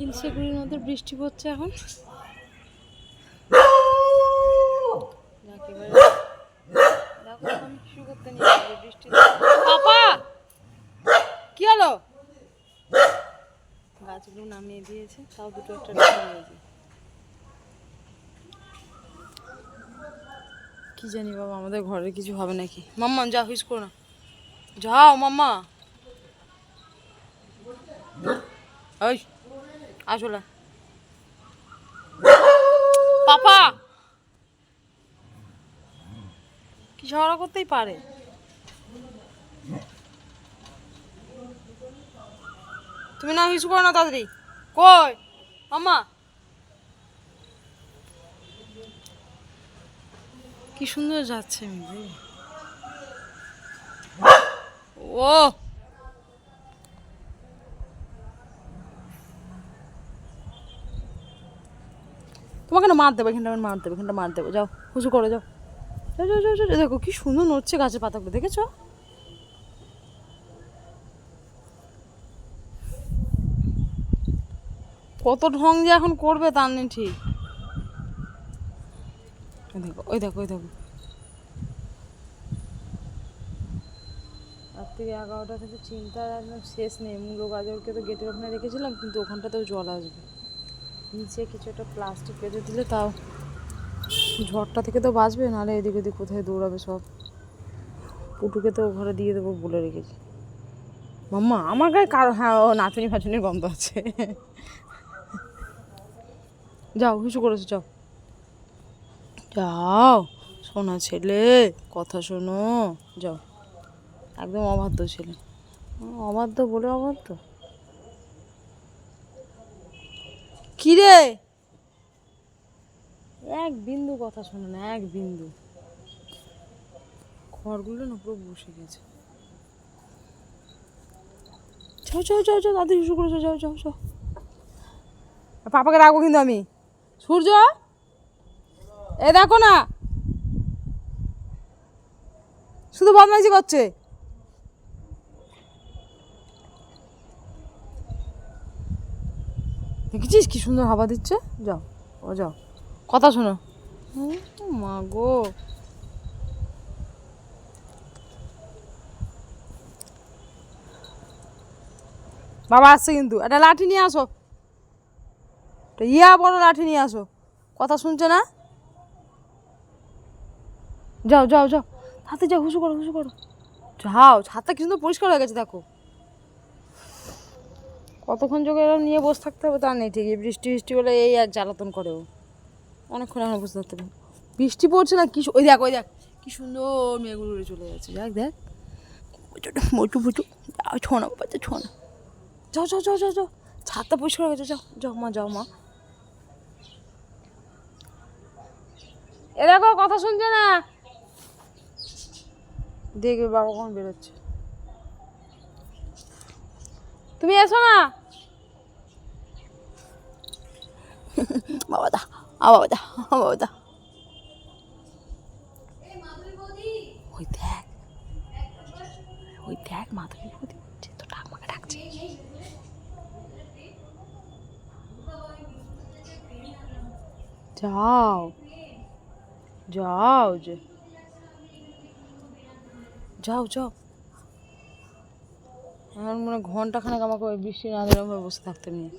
ইনসেগুড়ির মধ্যে বৃষ্টি পড়ছে এখন। পাপা! কি হলো? গাছগুলো নামিয়ে দিয়েছে তাও দুটো একটা রেখে দিয়েছে কি জানি বাবা আমাদের ঘরে কিছু হবে নাকি? মাম্মা যা হুইস করো না। যাও মাম্মা। ওই আসলে। পাপা! কি ঝগড়া করতেই পারে? তুমি না হিসু করো না তাড়াতাড়ি। কই? মাম্মা! কি সুন্দর যাচ্ছে মেঘে ও! তোমাকে না মার দেবো এখানটা আমি মার দেবো এখানটা মার দেবো যাও হুসু করো, যাও। দেখো কি সুন্দর নড়ছে গাছের পাতাগুলো, দেখেছ? কত ঢং যে এখন করবে তার নেই ঠিক। দেখো, ওই দেখো ওই দেখো। রাত থেকে এগারোটা থেকে চিন্তা একদম শেষ নেই। মূলো গাজরকে তো গেটের ওখানে রেখেছিলাম, কিন্তু ওখানটাতেও জল আসবে। নিচে কিছু একটা প্লাস্টিক পেঁচে দিলে তাও ঝড়টা থেকে তো বাঁচবে, নাহলে এদিক ওদিক কোথায় দৌড়াবে সব। পুটুকে তো ঘরে দিয়ে দেবো বলে রেখেছি। মাম্মা, আমার গায়ে কারও হ্যাঁ ও নাচুনি ফাচুনির গন্ধ আছে। যাও হুসু করেছ, যাও। যাও শোনা ছেলে, কথা শোনো, যাও। একদম অবাধ্য ছেলে। অবাধ্য বলে অবাধ্য? কি রে এক বিন্দু কথা শোনে না, এক বিন্দু। খড়গুলো না পুরো বসে গেছে। যাও যাও যাও যাও দাদি শুরু করেছ যাও যাও পাপাকে রাখব কিন্তু আমি। সূর্য? এ দেখো না। শুধু বদমাইশি করছে। দেখেছিস কি সুন্দর হাওয়া দিচ্ছে? যাও ও যাও। কথা শোনো। মা গো। বাবা আসছে কিন্তু। একটা লাঠি নিয়ে আসো। ইয়া বড় লাঠি নিয়ে আসো। কথা শুনছে না? যাও যাও যাও। হাতে যাও হুসু করো হুসু করো। যাও ছাদটা কি সুন্দর পরিষ্কার হয়ে গেছে দেখো। কতক্ষণ যোগে এরকম নিয়ে বসে থাকতে হবে তা নেই, ঠিকই। বৃষ্টি বৃষ্টি হলে এই আর জ্বালাতন করে ও অনেকক্ষণ এখন বসে থাকতে হবে বৃষ্টি পড়ছে না, কি ওই দেখ ওই দেখ, কি সুন্দর মেয়েগুলো উড়ে চলে যাচ্ছে। দেখ। দেখ মোটু ফুটু যাও ছোনা বাচ্চা ছোনা যাও যাও যাও যাও যাও। ছাদটা পরিষ্কার হয়ে গেছে, যাও যাও মা যাও মা। এ দেখো, কথা শুনছে না? দেখবে বাবা কখন বেরোচ্ছে। তুমি এসো না। বাবা দা আ বাবা দা বাবা দা। ওই দেখ ওই দেখ মাধবী বৌদি তো ঠাকমাকে ডাকছে। যাও যাও যে। যাও যাও। এখন মনে ঘন্টাখানেক আমাকে ওই বৃষ্টি না দিলে বসে থাকতে নিয়ে।